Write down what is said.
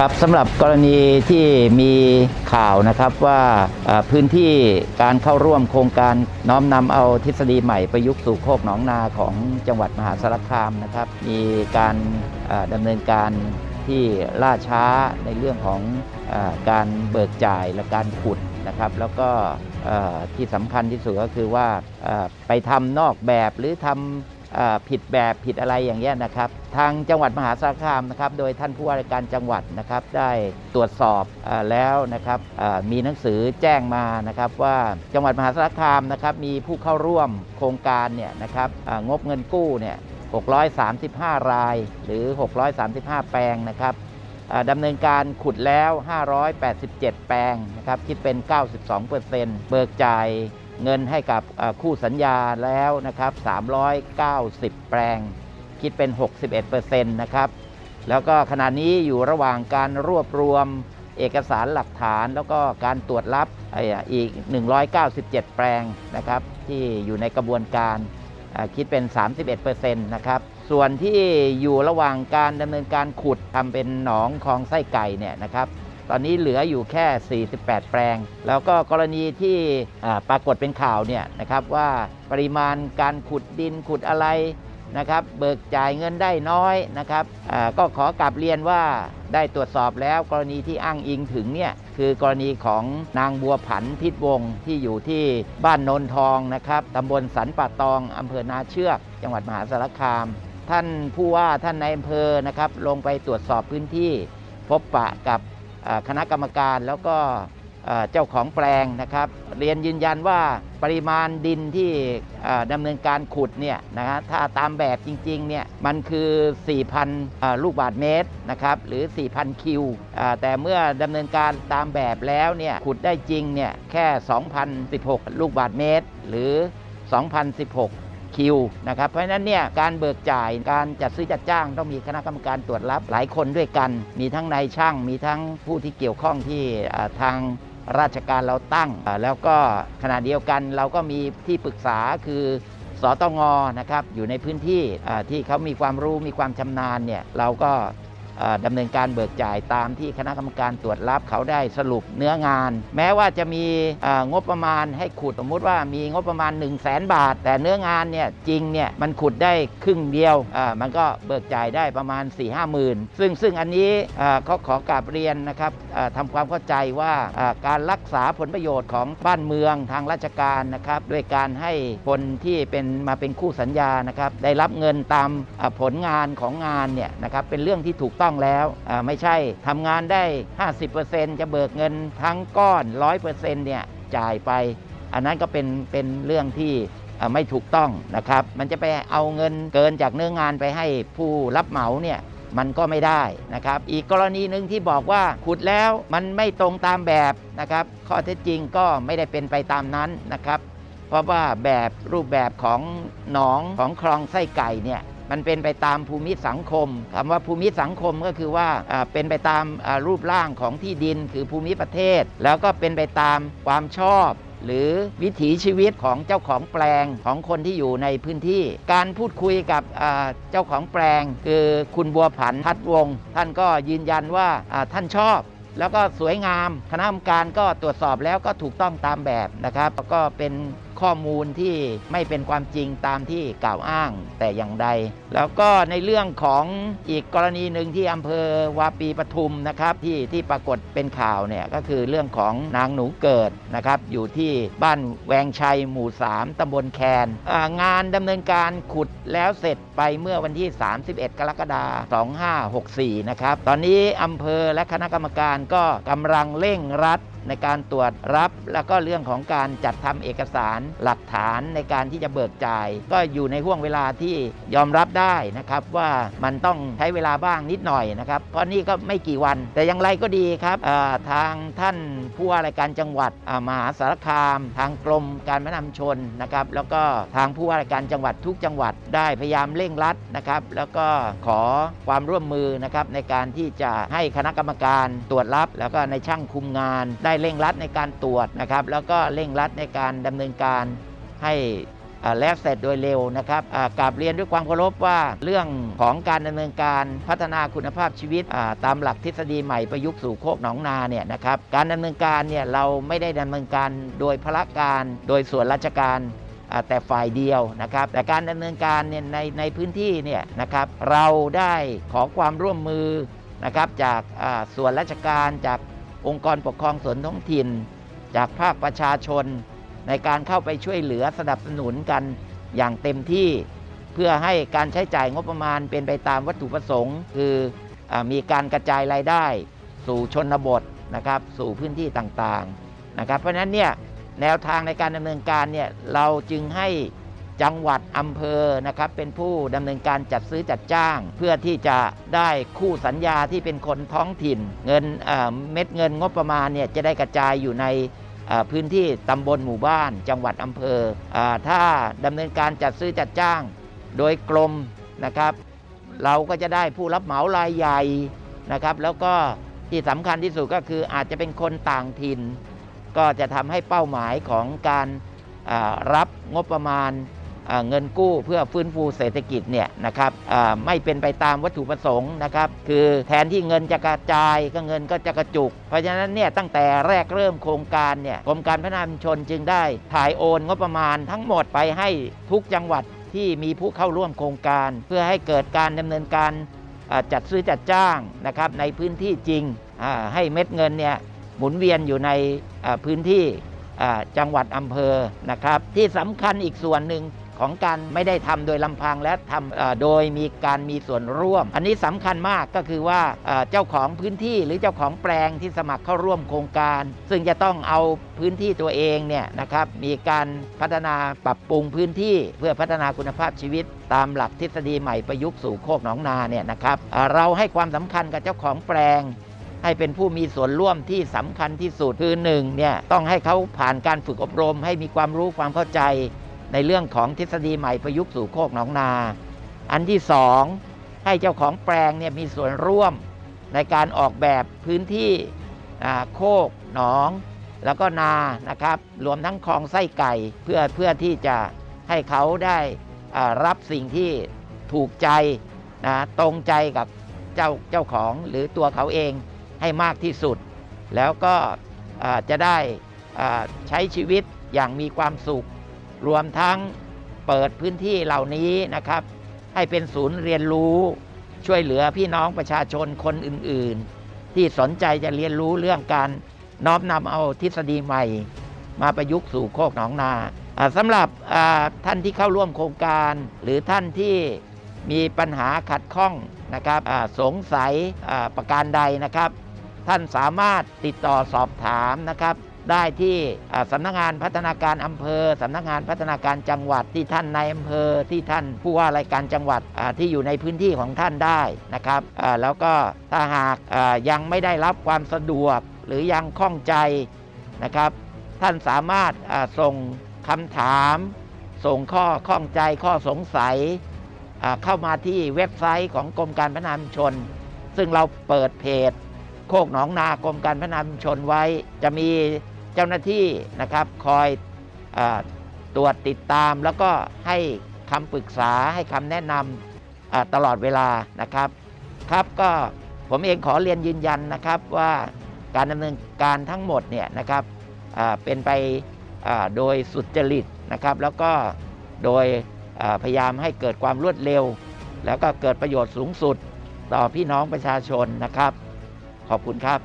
ครับสำหรับกรณีที่มีข่าวนะครับว่าพื้นที่การเข้าร่วมโครงการน้อมนำเอาทฤษฎีใหม่ประยุกต์สู่โคกหนองนาของจังหวัดมหาสารคามนะครับ มีการดำเนินการที่ล่าช้าในเรื่องของอการเบิกจ่ายและการขุดนะครับ แล้วก็ที่สำคัญที่สุดก็คือว่าไปทำนอกแบบหรือทำ ผิดแบบผิดอะไรอย่างเงี้ยนะครับ ทางจังหวัดมหาสารคามนะครับ โดยท่านผู้ว่าราชการจังหวัดนะครับ ได้ตรวจสอบอแล้วนะครับมีหนังสือแจ้งมานะครับ ว่าจังหวัดมหาสารคามนะครับมีผู้เข้าร่วมโครงการเนี่ยนะครับงบเงินกู้เนี่ย635 ราย หรือ 635 แปลงนะครับดำเนินการขุดแล้ว 587 แปลงนะครับ คิดเป็น 92%เบิกจ่าย เงินให้กับคู่สัญญาแล้วนะครับ 390 แปลง คิดเป็น 61%นะครับ แล้วก็ขณะนี้อยู่ระหว่างการรวบรวมเอกสารหลักฐาน แล้วก็การตรวจรับอ้อีก 197 แปลงนะครับ ที่อยู่ในกระบวนการอ่าคิดเป็น 31%นะครับ ส่วนที่อยู่ระหว่างการดำเนินการขุดทำเป็นหนองคลองไส้ไก่เนี่ยนะครับ ตอนนี้เหลืออยู่แค่ 48 แปลง แล้วก็กรณีที่ปรากฏเป็นข่าวเนี่ยนะครับว่าปริมาณการขุดดินขุดอะไรนะครับเบิกจ่ายเงินได้น้อยนะครับก็ขอกลับเรียนว่าได้ตรวจสอบแล้วกรณีที่อ้างอิงถึงเนี่ยคือกรณีของนางบัวผันพิษวงศ์ที่อยู่ที่บ้านโนนทองนะครับตำบลสันป่าตองอำเภอนาเชือก จังหวัดมหาสารคาม ท่านผู้ว่าท่านในอำเภอนะครับลงไปตรวจสอบพื้นที่พบปะกับ คณะกรรมการแล้วก็เจ้าของแปลงนะครับ เรียนยืนยันว่าปริมาณดินที่ดำเนินการขุดเนี่ยนะฮะถ้าตามแบบจริงๆเนี่ยมันคือ 4,000 ลูกบาทเมตรนะครับหรือ 4,000 คิว แต่เมื่อดำเนินการตามแบบแล้วเนี่ยขุดได้จริงเนี่ยแค่ 2,016 ลูกบาทเมตร หรือ 2,016 คิวนะครับเพราะฉะนั้นเนี่ยการเบิกจ่ายการจัดซื้อจัดจ้างต้องมีคณะกรรมการตรวจรับหลายคนด้วยกัน มีทั้งนายช่าง มีทั้งผู้ที่เกี่ยวข้องที่ทางราชการเราตั้ง แล้วก็ขณะเดียวกันเราก็มีที่ปรึกษาคือสตงนะครับอยู่ในพื้นที่ที่เขามีความรู้มีความชำนาญเนี่ยเราก็ ดำเนินการเบิกจ่ายตามที่คณะกรรมการตรวจรับเขาได้สรุปเนื้องาน แม้ว่าจะมีงบประมาณให้ขุดสมมุติว่ามีงบประมาณ 1 0 0 0 0แสนบาท แต่เนื้องานเนี่ยจริงเนี่ยมันขุดได้ครึ่งเดียวมันก็เบิกจ่ายได้ประมาณ 4 5 0 0 0 0ซึ่งซึ่งอันนี้เขาขอกราบเรียนนะครับทำความเข้าใจว่าการรักษาผลประโยชน์ของบ้านเมืองทางราชการนะครับด้วยการให้คนที่เป็นมาเป็นคู่สัญญานะครับได้รับเงินตามผลงานของงานเนี่ยนะครับเป็นเรื่องที่ถูกต้อง้องแล้วไม่ใช่ทำงานได้ 50%จะเบิกเงินทั้งก้อน 100%เนี่ยจ่ายไป อันนั้นก็เป็นเป็นเรื่องที่ไม่ถูกต้องนะครับ มันจะไปเอาเงินเกินจากเนื้องานไปให้ผู้รับเหมาเนี่ยมันก็ไม่ได้นะครับ อีกกรณีหนึ่งที่บอกว่าขุดแล้วมันไม่ตรงตามแบบนะครับ ข้อเท็จจริงก็ไม่ได้เป็นไปตามนั้นนะครับ เพราะว่าแบบรูปแบบของหนองของคลองไส้ไก่เนี่ย มันเป็นไปตามภูมิสังคมคำว่าภูมิสังคมก็คือว่าเป็นไปตามรูปร่างของที่ดินคือภูมิประเทศ แล้วก็เป็นไปตามความชอบหรือวิถีชีวิตของเจ้าของแปลงของคนที่อยู่ในพื้นที่ การพูดคุยกับเจ้าของแปลง คือคุณบัวผันทัดวงศ์ท่านก็ยืนยันว่าอ่าท่านชอบ แล้วก็สวยงามคณะกรรมการก็ตรวจสอบแล้วก็ถูกต้องตามแบบนะครับแล้วก็เป็น ข้อมูลที่ไม่เป็นความจริงตามที่กล่าวอ้างแต่อย่างใด แล้วก็ในเรื่องของอีกกรณีหนึ่งที่อำเภอวาปีปทุมนะครับที่ที่ปรากฏเป็นข่าวเนี่ยก็คือเรื่องของนางหนูเกิดนะครับอยู่ที่บ้านแวงชัยหมู่ 3ตำบลแคนงานดำเนินการขุดแล้วเสร็จไปเมื่อวันที่ 31 กรกฎาคม2564 นะครับ ตอนนี้อำเภอและคณะกรรมการก็กำลังเร่งรัด ในการตรวจรับ แล้วก็เรื่องของการจัดทำเอกสารหลักฐานในการที่จะเบิกจ่าย ก็อยู่ในห่วงเวลาที่ยอมรับได้นะครับว่ามันต้องใช้เวลาบ้างนิดหน่อยนะครับ เพราะนี่ก็ไม่กี่วัน แต่อย่างไรก็ดีครับทางท่านผู้ว่าราชการจังหวัดมหาสารคาม ทางกรมการพัฒนาชุมชนนะครับแล้วก็ทางผู้ว่าราชการจังหวัดทุกจังหวัดได้พยายามเร่งรัดนะครับ แล้วก็ขอความร่วมมือนะครับในการที่จะให้คณะกรรมการตรวจรับ แล้วก็ในช่างคุมงานได้เร่งรัดในการตรวจนะครับ แล้วก็เร่งรัดในการดำเนินการให้แล้วเสร็จโดยเร็วนะครับกราบเรียนด้วยความเคารพว่าเรื่องของการดำเนินการพัฒนาคุณภาพชีวิตตามหลักทฤษฎีใหม่ประยุกต์สู่โคกหนองนาเนี่ยนะครับการดำเนินการเนี่ยเราไม่ได้ดำเนินการโดยพละการ โดยส่วนราชการแต่ฝ่ายเดียวนะครับแต่การดำเนินการเนี่ยในในพื้นที่เนี่ยนะครับเราได้ขอความร่วมมือนะครับจากส่วนราชการจาก องค์กรปกครองส่วนท้องถิ่น จากภาคประชาชน ในการเข้าไปช่วยเหลือสนับสนุนกันอย่างเต็มที่ เพื่อให้การใช้จ่ายงบประมาณเป็นไปตามวัตถุประสงค์ คืออมีการกระจายรายได้ สู่ชนบทนะครับสู่พื้นที่ต่างๆนะครับเพราะฉะนั้นเนี่ยแนวทางในการดำเนินการเนี่ยเราจึงให้ จังหวัดอำเภอนะครับเป็นผู้ดำเนินการจัดซื้อจัดจ้าง เพื่อที่จะได้คู่สัญญาที่เป็นคนท้องถิ่น เงินเม็ดเงินงบประมาณเนี่ยจะได้กระจายอยู่ในพื้นที่ตำบลหมู่บ้าน จังหวัดอำเภออถ้าดำเนินการจัดซื้อจัดจ้าง โดยกรมนะครับ เราก็จะได้ผู้รับเหมารายใหญ่นะครับแล้วก็ที่สำคัญที่สุดก็คืออาจจะเป็นคนต่างถิ่น ก็จะทำให้เป้าหมายของการรับงบประมาณ เงินกู้เพื่อฟื้นฟูเศรษฐกิจเนี่ยนะครับไม่เป็นไปตามวัตถุประสงค์นะครับคือแทนที่เงินจะกระจายก็เงินก็จะกระจุก เพราะฉะนั้นเนี่ยตั้งแต่แรกเริ่มโครงการเนี่ยกรมการพัฒนาชุมชนจึงได้ถ่ายโอนงบประมาณทั้งหมดไปให้ทุกจังหวัดที่มีผู้เข้าร่วมโครงการ เพื่อให้เกิดการดำเนินการจัดซื้อจัดจ้างนะครับในพื้นที่จริงให้เม็ดเงินเนี่ยหมุนเวียนอยู่ในพื้นที่จังหวัดอำเภอนะครับ ที่สำคัญอีกส่วนหนึ่ง ของการไม่ได้ทำโดยลำพังและทำโดยมีการมีส่วนร่วม อันนี้สำคัญมากก็คือว่าเจ้าของพื้นที่หรือเจ้าของแปลงที่สมัครเข้าร่วมโครงการ ซึ่งจะต้องเอาพื้นที่ตัวเองเนี่ยนะครับมีการพัฒนาปรับปรุงพื้นที่เพื่อพัฒนาคุณภาพชีวิต ตามหลักทฤษฎีใหม่ประยุกต์สู่โคกหนองนาเนี่ยนะครับเราให้ความสำคัญกับเจ้าของแปลงให้เป็นผู้มีส่วนร่วมที่สำคัญที่สุดคือหนึ่งเนี่ยต้องให้เขาผ่านการฝึกอบรม ให้มีความรู้ความเข้าใจ ในเรื่องของทฤษฎีใหม่ประยุกต์สู่โคกหนองนา อันที่สองให้เจ้าของแปลงเนี่ยมีส่วนร่วมในการออกแบบพื้นที่โคกหนอง แล้วก็นานะครับ รวมทั้งคลองไส้ไก่เพื่อเพื่อที่จะให้เขาได้รับสิ่งที่ถูกใจนะตรงใจกับเจ้าเจ้าของหรือตัวเขาเองให้มากที่สุด แล้วก็จะได้ใช้ชีวิตอย่างมีความสุข รวมทั้งเปิดพื้นที่เหล่านี้นะครับ ให้เป็นศูนย์เรียนรู้ช่วยเหลือพี่น้องประชาชนคนอื่น ๆ ที่สนใจจะเรียนรู้เรื่องการน้อมนำเอาทฤษฎีใหม่ มาประยุกต์สู่โคกหนองนาสำหรับท่านที่เข้าร่วมโครงการ หรือท่านที่มีปัญหาขัดข้องนะครับสงสัยประการใดนะครับ ท่านสามารถติดต่อสอบถามนะครับ ได้ที่สำนักงานพัฒนาการอำเภอสำนักงานพัฒนาการจังหวัดที่ท่านในายอำเภอที่ท่านผู้ว่ารายการจังหวัดที่อยู่ในพื้นที่ของท่านได้นะครับแล้วก็ถ้าหากยังไม่ได้รับความสะดวกหรือยังข้องใจนะครับ ท่านสามารถส่งคำถาม ส่งข้อข้องใจข้อสงสัย เข้ามาที่เว็บไซต์ของกรมการพัฒนาชน ซึ่งเราเปิดเพจโคกหนองนากรมการพัฒนาชนไว้จะมี เจ้าหน้าที่นะครับคอยอตรวจติดตาม แล้วก็ให้คำปรึกษาให้คำแนะนำตลอดเวลานะครับครับก็ผมเองขอเรียนยืนยันนะครับว่าการดำเนินการทั้งหมดเนี่ยนะครับเป็นไปโดยสุจริตนะครับแล้วก็โดยพยายามให้เกิดความรวดเร็ว แล้วก็เกิดประโยชน์สูงสุดต่อพี่น้องประชาชนนะครับ ขอบคุณครับ